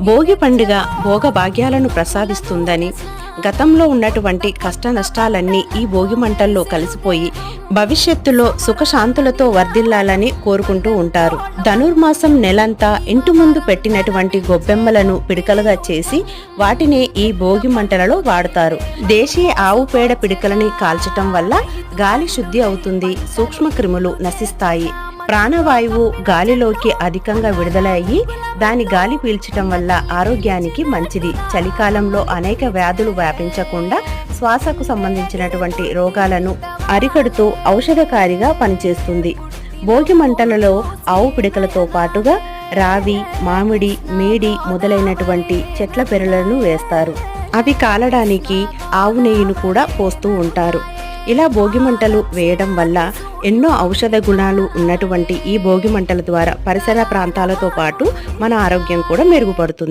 భోగి పండుగ భోగభాగ్యాలను ప్రసాదిస్తుందని గతంలో ఉన్నటువంటి కష్ట నష్టాలన్నీ ఈ భోగి మంటల్లో కలిసిపోయి భవిష్యత్తులో సుఖశాంతులతో వర్ధిల్లాలని కోరుకుంటూ ఉంటారు. ధనుర్మాసం నెలంతా ఇంటి ముందు పెట్టినటువంటి గొబ్బెమ్మలను పిడకలుగా చేసి వాటిని ఈ భోగి మంటలలో వాడతారు. దేశీయ ఆవు పేడ పిడకలని కాల్చటం వల్ల గాలి శుద్ధి అవుతుంది సూక్ష్మ క్రిములు నశిస్తాయి. ప్రాణవాయువు గాలిలోకి అధికంగా విడుదల అయ్యి దాని గాలి పీల్చటం వల్ల ఆరోగ్యానికి మంచిది. చలికాలంలో అనేక వ్యాధులు వ్యాపించకుండా శ్వాసకు సంబంధించినటువంటి రోగాలను అరికడుతూ ఔషధకారిగా పనిచేస్తుంది. భోగి మంటలలో ఆవు పిడకలతో పాటుగా రావి మామిడి మేడి మొదలైనటువంటి చెట్ల పెరలను వేస్తారు. అవి కాలడానికి ఆవు నెయ్యిను కూడా పోస్తూ ఉంటారు. ఇలా భోగి మంటలు వేయడం వల్ల ఎన్నో ఔషధ గుణాలు ఉన్నటువంటి ఈ భోగి మంటల ద్వారా పరిసర ప్రాంతాలతో పాటు మన ఆరోగ్యం కూడా మెరుగుపడుతుంది.